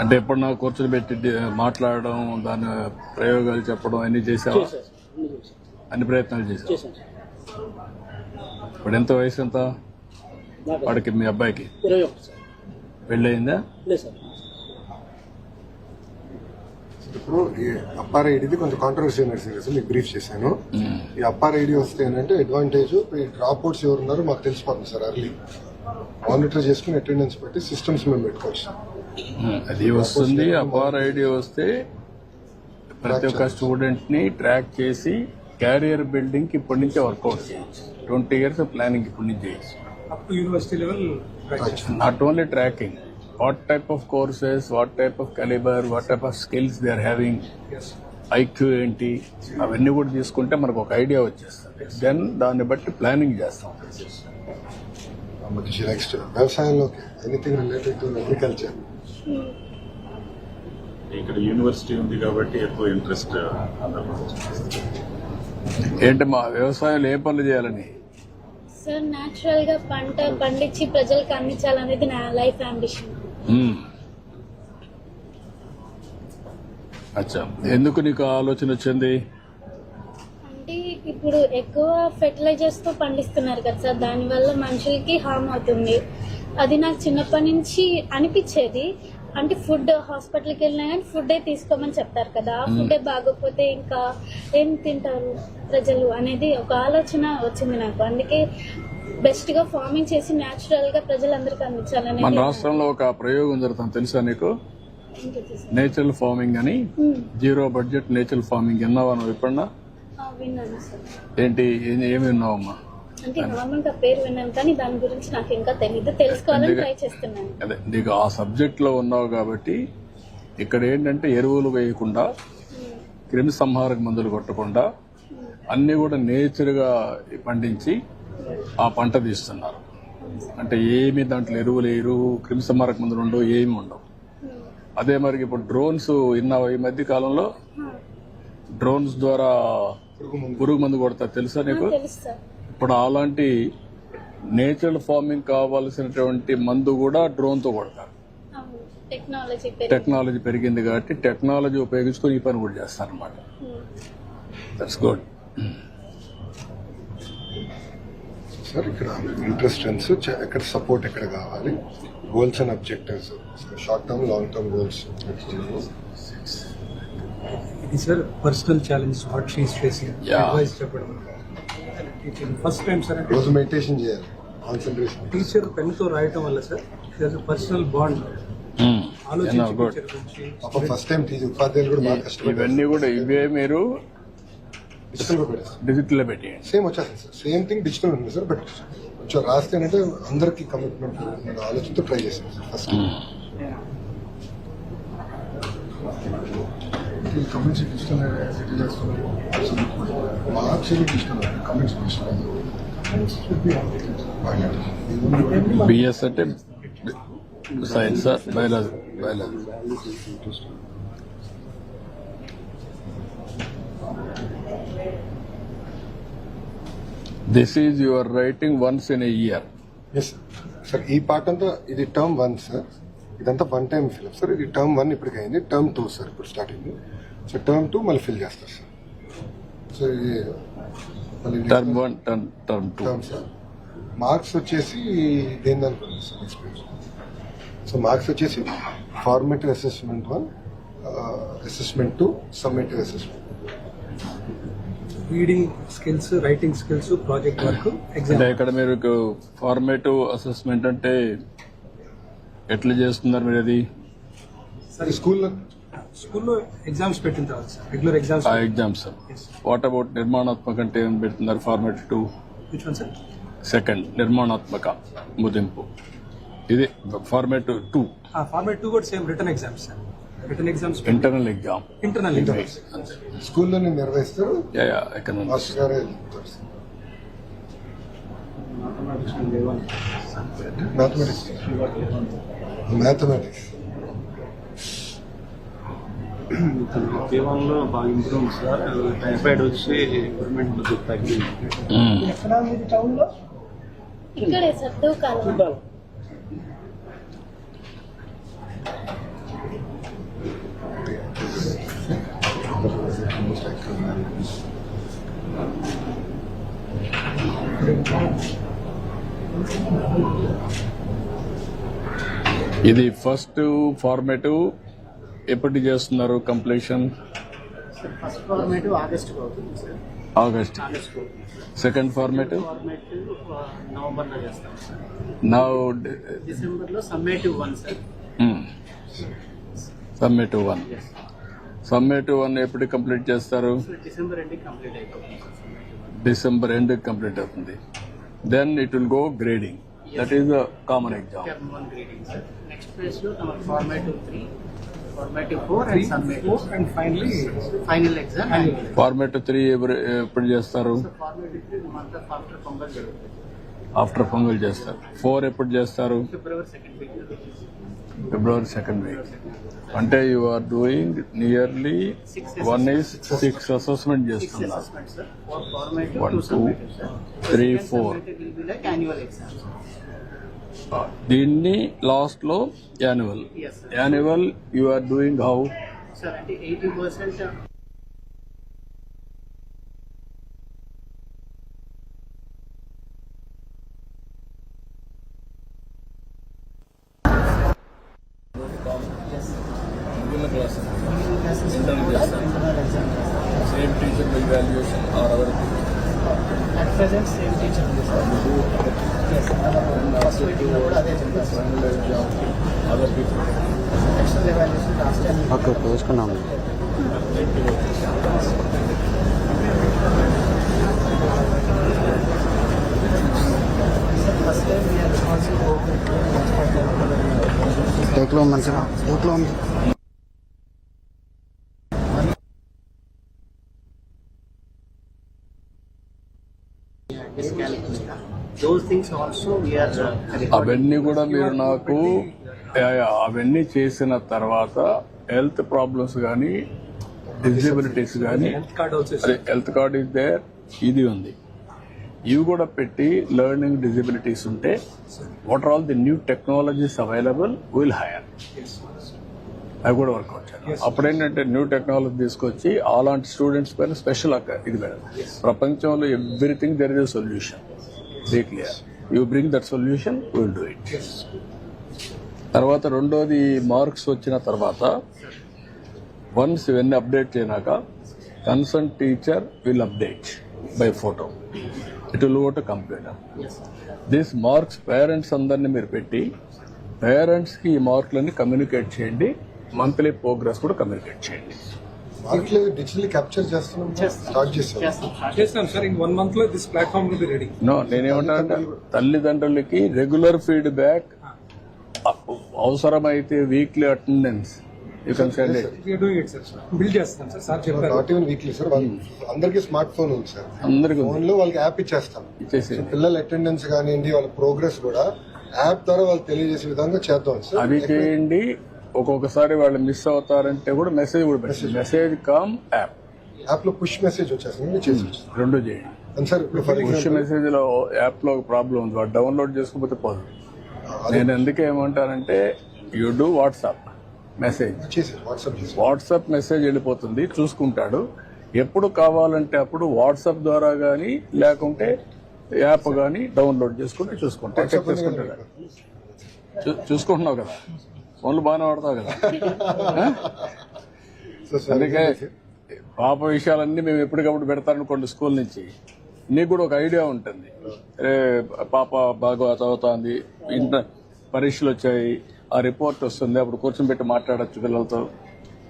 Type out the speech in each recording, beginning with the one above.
అంటే ఎప్పుడు నాకు కూర్చొని పెట్టి మాట్లాడడం దాని ప్రయోగాలు చెప్పడం అన్ని చేసావా? అన్ని ప్రయత్నాలు చేసావు ఇప్పుడు ఎంత వయసు ఎంత? వాడికి మీ అబ్బాయికి? పెళ్ళయిందా? లేదు సార్. ఇప్పుడు ఈ అప్పార్ ఐడిది కొంచెం కాంట్రవర్సీ అయిన సీరియస్ మీకు బ్రీఫ్ చేశాను. ఈ అప్పార్ ఐడి వస్తే ఏంటంటే అడ్వాంటేజ్ డ్రాప్ అవుట్స్ ఎవరు ఉన్నారో మాకు తెలిసిపోతుంది సార్ అర్లీ మానిటర్ చేసుకుని అటెండెన్స్ పెట్టి సిస్టమ్స్ మేము పెట్టుకోవచ్చు. అది వస్తుంది అపార్ ఐడియా వస్తే ప్రతి ఒక్క స్టూడెంట్ని ట్రాక్ చేసి క్యారియర్ బిల్డింగ్కి ఇప్పటి నుంచే వర్కౌట్ చేయొచ్చు. ట్వంటీ ఇయర్స్ ప్లానింగ్ ఇప్పటి నుంచి చేయొచ్చు. Level right not only tracking what type of courses what type of calibre what type of skills they are having IQ ఏంటి అవన్నీ కూడా తీసుకుంటే మనకు ఒక ఐడియా వచ్చేస్తుంది. దెన్ దాన్ని బట్టి ప్లానింగ్ చేస్తాం. నెక్స్ట్ వ్యవసాయంలోకి ఎనీథింగ్ రిలేటెడ్ టు అగ్రికల్చర్ ఇక్కడ యూనివర్సిటీ ఉంది కాబట్టి ఎక్కువ ఇంట్రెస్ట్ అందరూ ఏంటి మా వ్యవసాయంలో ఏ పనులు చేయాలని? సార్ న్యాచురల్గా పంట పండించి ప్రజలకు అందించాలనేది నా లైఫ్ అంబిషన్ మ్మ్. అచ్చా. ఎందుకు నీకు ఆ ఆలోచన వచ్చింది? ఇప్పుడు ఎక్కువ ఫెర్టిలైజర్స్తో పండిస్తున్నారు కదా సార్ దానివల్ల మనుషులకి హామ్ అవుతుంది. అది నాకు చిన్నప్పటి నుంచి అనిపించేది. అంటే ఫుడ్ హాస్పిటల్కి వెళ్ళినా కానీ ఫుడ్ తీసుకోమని చెప్తారు కదా. ఆ ఫుడ్ బాగోకపోతే ఇంకా ఏం తింటారు ప్రజలు అనేది ఒక ఆలోచన వచ్చింది నాకు. అందుకే బెస్ట్గా ఫార్మింగ్ చేసి న్యాచురల్గా ప్రజలందరికీ మన అందించాలనేది రాష్ట్రంలో ఒక ప్రయోగం జరుగుతుంది తెలుసా నీకు? నేచురల్ ఫార్మింగ్ అని. జీరో బడ్జెట్ నేచురల్ ఫార్మింగ్ విన్నావా నువ్వు ఎప్పుడన్నా ఏంటి? ఏమి విన్నావమ్మా? అంటే నార్మల్గా పేరు విన్నాను కానీ దాని గురించి నాకు ఇంకా తెలియదు తెలుసుకోవాలని ఎందుకు? ట్రై చేస్తున్నాను. అదే నీకు ఆ సబ్జెక్ట్లో ఉన్నావు కాబట్టి ఇక్కడ ఏంటంటే ఎరువులు వేయకుండా క్రిమి సంహారక మందులు కొట్టకుండా అన్ని కూడా నేచర్గా పండించి ఆ పంట తీస్తున్నారు. అంటే ఏమి దాంట్లో ఎరువులు వేయరు క్రిమి సంహారక మందులు ఉండవు ఏమి ఉండవు. అదే మరి ఇప్పుడు డ్రోన్స్ విన్నావా? ఈ మధ్య కాలంలో డ్రోన్స్ ద్వారా పురుగు మందు. కొడతారు తెలుసా నీకు? ఇప్పుడు అలాంటి నేచురల్ ఫార్మింగ్ కావాల్సినటువంటి మందు కూడా డ్రోన్తో కొడతారు. అవును. టెక్నాలజీ పెరిగి టెక్నాలజీ పెరిగింది కాబట్టి టెక్నాలజీ ఉపయోగించుకొని ఈ పని కూడా చేస్తారు అనమాట దట్స్ గుడ్ సార్ ఇక్కడ ఇంట్రెస్ట్ స్ట్రెంగ్స్ ఎక్కడ సపోర్ట్ ఎక్కడ కావాలి? Goals and objectives short term long term goals sir personal challenge what she's facing. Advice చెప్పడం. ఫస్ట్ టైం సార్ రోజు మెడిటేషన్ చేయాలి. కాన్సన్ట్రేషన్ టీచర్ పెన్తో రాయటం వల్ల sir personal bond first time teacher ఉపాధ్యాయులు కూడా బాగా ఇవన్నీ కూడా ఇవే మీరు డిజిటల్ పెట్టేయండి. సేమ్ వచ్చేస్తుంది సార్ సేమ్ థింగ్ డిజిటల్ ఉంది సార్ బట్ కొంచెం రాస్తే అంటే అందరికి కమిట్మెంట్ ఆలోచనతో try sir first comments digital marks digital comments digital BS అంటే science biology biology this is your writing once in a year yes sir ఈ part అంతా ఇది టర్మ్ వన్ సార్ ఇదంతా వన్ టైం ఫిల్ సార్ ఇది term one ఇప్పటికి అయింది term two sir ఇప్పుడు start అయింది సో టర్మ్ టూ మళ్ళీ ఫిల్ చేస్తారు సార్ సో ఇది మళ్ళీ term one term term two term sir marks వచ్చేసి దేని అనుకున్నాను సార్ ఎక్స్పీరియన్స్ సో మార్క్స్ వచ్చేసి formative assessment one assessment two summative assessment reading skills writing skills project work exam ఇక్కడ మీరు ఫార్మేటివ్ అసెస్మెంట్ అంటే ఎట్లా చేస్తున్నారు మీరు అది? ఈ స్కూల్లో స్కూల్లో ఎగ్జామ్స్ పెట్టిన తర్వాత సార్ రెగ్యులర్ ఎగ్జామ్స్ ఆ ఎగ్జామ్స్. వాట్ అబౌట్ నిర్మాణాత్మక అంటే ఏం పెడుతున్నారు? Format two which one sir second నిర్మాణాత్మక ముదింపు ఇది ఫార్మేట్ టూ ఫార్మేట్ టూ కూడా same return exams sir return exams internal exam internal exams స్కూల్లోనే నిర్వహిస్తారు? సార్. మ్యాథమెటిక్స్ మ్యాథమెటిక్స్ జీవనంలో బాగా ఇంప్రూవ్ సార్ టైఫాయిడ్ వచ్చి ఇంప్రూవ్మెంట్ కొద్దిగా తగ్గింది ఇక్కడే సార్ దూకాలి ఇది ఫస్ట్ ఫార్మేటివ్ ఎప్పటి చేస్తున్నారు completion first format August. Second format చేస్తాం నా summative one sir. Summative one summative one ఎప్పుడు కంప్లీట్ చేస్తారు? డిసెంబర్ ఎండింగ్ కంప్లీట్ అయిపోతుంది డిసెంబర్ ఎండ్ కంప్లీట్ అవుతుంది. Then it will go grading that is common exam one మన formative three four three ఎప్పుడు చేస్తారు? Three after pongal జరుగుతుంది. ఆఫ్టర్ పొంగల్ చేస్తారు. Four ఎప్పుడు చేస్తారు? February second week February second week అంటే you are doing nearly Six one is six assessment చేస్తున్నారు. Four One, two two, summative దీన్ని లాస్ట్లో annual Yes, sir. Annual you are doing how sir అంటే eighty percent same teacher valuation or our at present same teacher ఉంది sir first మీటింగ్లో కూడా అదే చెప్పారు sir other people external evaluation last time okay చూసుకున్నాము first time we're responsible టేక్లో మంచిగా టేక్లో ఉంది those things also we are అవన్నీ కూడా మీరు నాకు అవన్నీ చేసిన తర్వాత హెల్త్ ప్రాబ్లమ్స్ కానీ డిజబిలిటీస్ కానీ హెల్త్ కార్డ్ ఆల్సో అదే హెల్త్ కార్డ్ ఇస్ దేర్ ఇది ఉంది. ఇవి కూడా పెట్టి లెర్నింగ్ డిజబిలిటీస్ ఉంటే what are all the new technologies available will hire అవి కూడా వర్కౌట్ చేయాలి అప్పుడేంటంటే న్యూ టెక్నాలజీ తీసుకొచ్చి అలాంటి స్టూడెంట్స్ పైన స్పెషల్ ఇది మేడం. ప్రపంచంలో everything there is solution be clear you bring that solution will do it తర్వాత రెండోది మార్క్స్ వచ్చిన తర్వాత వన్స్ ఇవన్నీ update చేయనాక concern teacher will update by photo it will go to computer this marks parents అందరినీ మీరు పెట్టి పేరెంట్స్కి ఈ మార్కులన్నీ కమ్యూనికేట్ చేయండి. మంత్లీ ప్రోగ్రెస్ కూడా కమ్యూనికేట్ చేయండి. మార్కులు డిజిటల్ క్యాప్చర్ చేస్తున్నాం స్టార్ట్ చేస్తాం చేస్తాం చేస్తాం సార్ ఇన్ వన్ మంత్లో this platform will be ready no నేనేమంటానంటే తల్లిదండ్రులకి రెగ్యులర్ ఫీడ్బ్యాక్ అవసరమైతే weekly attendance you can send it we're doing it sir build చేస్తాం సార్. సార్ చెప్పారు. నాట్ ఈవెన్ వీక్లీ సార్ అందరికీ స్మార్ట్ ఫోన్ ఉంది సార్. ఫోన్లో వాళ్ళకి యాప్ ఇచ్చేస్తాం. ఇచ్చేసి. పిల్లల అటెండెన్స్ కానివ్వండి వాళ్ళ ప్రోగ్రెస్ కూడా యాప్ ద్వారా వాళ్ళు తెలియజేసే విధంగా చేద్దాం సార్ అది చేయండి. ఒక్కొక్కసారి వాళ్ళు మిస్ అవుతారంటే కూడా మెసేజ్ కూడా పెట్టండి. మెసేజ్ కమ్ యాప్ యాప్లో పుష్ మెసేజ్ వచ్చేస్తుంది చేసి రెండు చేయండి. పుష్ మెసేజ్లో యాప్లో ఒక ప్రాబ్లం ఉంది. వాడు డౌన్లోడ్ చేసుకోకపోతే పోదు. నేను ఎందుకే ఏమంటానంటే you do WhatsApp message WhatsApp message వెళ్ళిపోతుంది చూసుకుంటాడు. ఎప్పుడు కావాలంటే అప్పుడు వాట్సాప్ ద్వారా కానీ లేకుంటే యాప్ కానీ డౌన్లోడ్ చేసుకుంటే. చూసుకుంటా చేసుకుంటాడు. చూసుకుంటున్నావు కదా? ఫోన్లు బాగానే వాడతావు కదా. అందుకే పాప విషయాలన్నీ మేము ఎప్పటికప్పుడు పెడతారనుకోండి స్కూల్ నుంచి. నీకు కూడా ఒక ఐడియా ఉంటుంది. పాప బాగా చదువుతోంది ఇంటర్ పరీక్షలు వచ్చాయి ఆ రిపోర్ట్ వస్తుంది అప్పుడు కూర్చొని పెట్టి మాట్లాడచ్చు పిల్లలతో.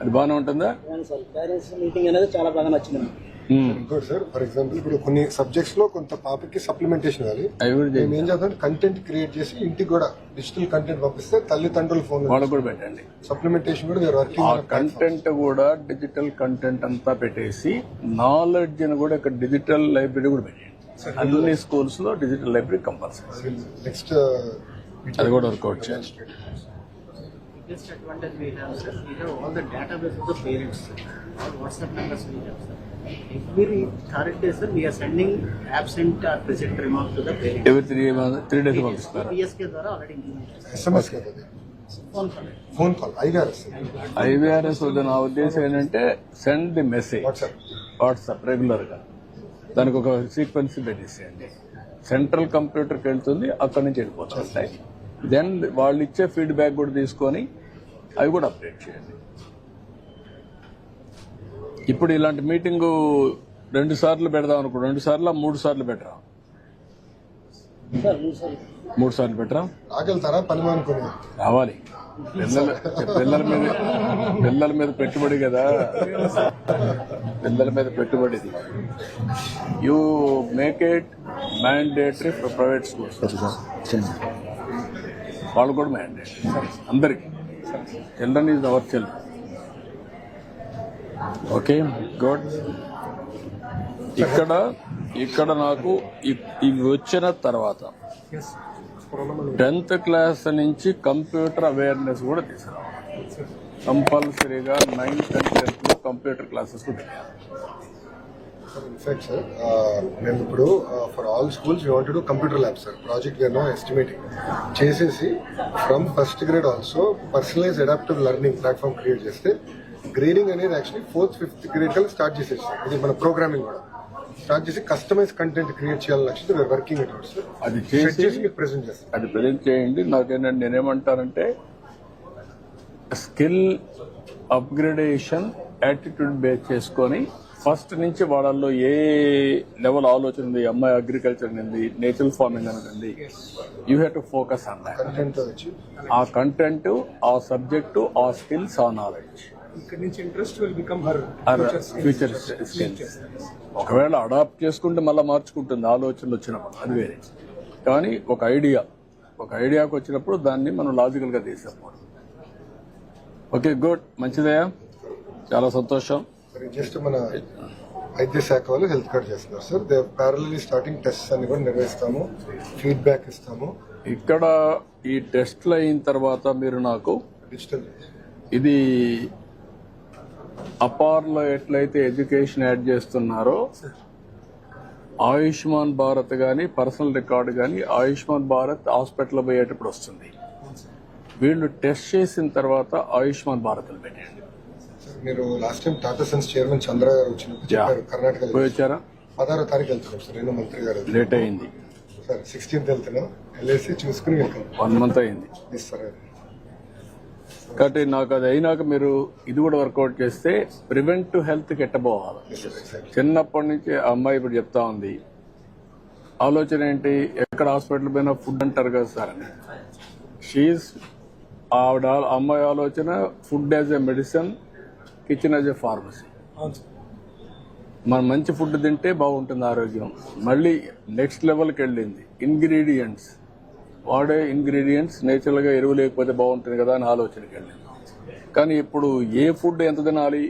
అది బాగానే ఉంటుందా? సార్ పేరెంట్స్ మీటింగ్ అనేది చాలా బాగా నచ్చింది. ఇంకోటి సార్ ఫర్ ఎగ్జాంపుల్ ఇప్పుడు కొన్ని సబ్జెక్ట్స్లో కొంత పాపకి సప్లిమెంటేషన్ ఇవ్వాలి. మేము ఏం చేద్దాం కంటెంట్ క్రియేట్ చేసి ఇంటికి కూడా డిజిటల్ కంటెంట్ పంపిస్తే తల్లిదండ్రుల ఫోన్ వాళ్ళకు కూడా పెట్టండి. సప్లిమెంటేషన్ కూడా కంటెంట్ కూడా డిజిటల్ కంటెంట్ అంతా పెట్టేసి నాలెడ్జ్ని కూడా ఇక్కడ డిజిటల్ లైబ్రరీ కూడా పెట్టండి అన్ని స్కూల్స్లో డిజిటల్ లైబ్రరీ కంపల్సరీ నెక్స్ట్ అది కూడా వర్కౌట్ చేయాలి. biggest advantage we have, sir, we have all the database of the parents, sir. all WhatsApp numbers we have, sir. Every current day, sir, we are sending absent or present remark to the. ఎవరి three three days పంపిస్తారు PSK ద్వారా already implemented. SMS కదా? అది Phone call. Phone call IRS IVRS వద్ద నా ఉద్దేశం ఏంటంటే send the message WhatsApp WhatsApp రెగ్యులర్గా దానికి ఒక సీక్వెన్స్ పెట్టేసేయండి సెంట్రల్ కంప్యూటర్కి వెళ్తుంది అక్కడి నుంచి వెళ్ళిపోతుంది దెన్ వాళ్ళు ఇచ్చే ఫీడ్బ్యాక్ కూడా తీసుకొని అవి కూడా అప్డేట్ చేయండి. ఇప్పుడు ఇలాంటి మీటింగు రెండు సార్లు పెడదాం అనుకో రెండు సార్లు మూడు సార్లు పెట్టరా? మూడు సార్లు. పెట్టరా? రాగలుగుతారా పని మానుకుని. రావాలి. పిల్లల పిల్లల మీద పిల్లల మీద పెట్టుబడి కదా. పిల్లల మీద పెట్టుబడిది you make it mandatory for private schools వాళ్ళు కూడా మ్యాండేటరీ అందరికి. Children is our children okay good ఇక్కడ ఇక్కడ నాకు ఇవి వచ్చిన తర్వాత టెన్త్ క్లాస్ నుంచి కంప్యూటర్ అవేర్నెస్ కూడా తీసుకురావాలి. కంపల్సరీగా నైన్త్ అండ్ టెన్త్లో కంప్యూటర్ క్లాసెస్ కూడా ఇన్ఫాక్ట్ సార్ మేము ఇప్పుడు for all schools you want to computer lab sir project where no estimating చేసేసి from first grade also personalise adaptive learning platform create చేస్తే గ్రేడింగ్ అనేది యాక్చువల్లీ ఫోర్త్ ఫిఫ్త్ గ్రేడ్ కల్లా start చేసేసి ఇది మన ప్రోగ్రామింగ్ కూడా. స్టార్ట్ చేసి కస్టమైజ్ కంటెంట్ క్రియేట్ చేయాలని లక్ష్యంతో వర్కింగ్ సార్ అది చేసి మీకు ప్రెజెంట్ చేస్తాం. అది ప్రజెంట్ చేయండి. నాకేంటంటే నేనేమంటానంటే స్కిల్ అప్గ్రేడేషన్ యాటిట్యూడ్ బేస్ చేసుకొని ఫస్ట్ నుంచి వాళ్ళల్లో ఏ లెవెల్ ఆలోచన ఉంది అమ్మాయి అగ్రికల్చర్ ఉంది నేచురల్ ఫార్మింగ్ అనేది you have to focus on that ఆ కంటెంట్ ఆ సబ్జెక్టు ఆ స్కిల్స్ ఆ నాలెడ్జ్ ఇక్కడ నుంచి interest will become her future skills ఒకవేళ అడాప్ట్ చేసుకుంటే మళ్ళీ మార్చుకుంటుంది ఆలోచనలు వచ్చినప్పుడు అది వేరే. కానీ ఒక ఐడియా ఒక ఐడియాకి వచ్చినప్పుడు దాన్ని మనం లాజికల్గా తీసేపోవడం ఓకే గుడ్ మంచిదయ్యా. చాలా సంతోషం. జస్ట్ మన వైద్య శాఖ వాళ్ళు హెల్త్ కార్డ్ చేస్తున్నారు sir they parallelly starting test అన్ని కూడా నిర్వహిస్తాము ఫీడ్బ్యాక్ ఇస్తాము. ఇక్కడ ఈ టెస్ట్లు అయిన తర్వాత మీరు నాకు డిజిటల్ ఇది అపార్లో ఎట్లయితే ఎడ్యుకేషన్ యాడ్ చేస్తున్నారో ఆయుష్మాన్ భారత్ కానీ పర్సనల్ రికార్డు కానీ ఆయుష్మాన్ భారత్ హాస్పిటల్ పోయేటప్పుడు వస్తుంది. వీళ్ళు టెస్ట్ చేసిన తర్వాత ఆయుష్మాన్ భారత్ పెట్టండి మీరు last time Tata sons chairman Chandra గారు వచ్చినప్పుడు కర్ణాటక వచ్చారా పదహారో తారీఖు వెళ్తున్నాం సార్ నేను మంత్రి గారు. లేట్ అయింది. సార్ సిక్స్టీన్త్ వెళ్తున్నాం. వెళ్ళేసి చూసుకుని వెళ్తాం వన్ మంత్ అయింది. సార్ కాబట్టి నాకు అది అయినాక మీరు ఇది కూడా వర్కౌట్ చేస్తే ప్రివెంటివ్ హెల్త్ ఎట్టబోవాలి చిన్నప్పటి నుంచి ఆ అమ్మాయి ఇప్పుడు చెప్తా ఉంది. ఆలోచన ఏంటి? ఎక్కడ హాస్పిటల్ పోయినా ఫుడ్ అంటారు కదా సార్. అని షీఈ్ ఆవిడ అమ్మాయి ఆలోచన food as a medicine kitchen as a pharmacy. మనం మంచి ఫుడ్ తింటే బాగుంటుంది ఆరోగ్యం. మళ్ళీ నెక్స్ట్ లెవెల్కి వెళ్ళింది. ఇంగ్రీడియంట్స్ వాడే ఇంగ్రీడియంట్స్ నేచురల్గా ఎరువు లేకపోతే బాగుంటుంది కదా అని ఆలోచనకి వెళ్ళింది కానీ ఇప్పుడు ఏ ఫుడ్ ఎంత తినాలి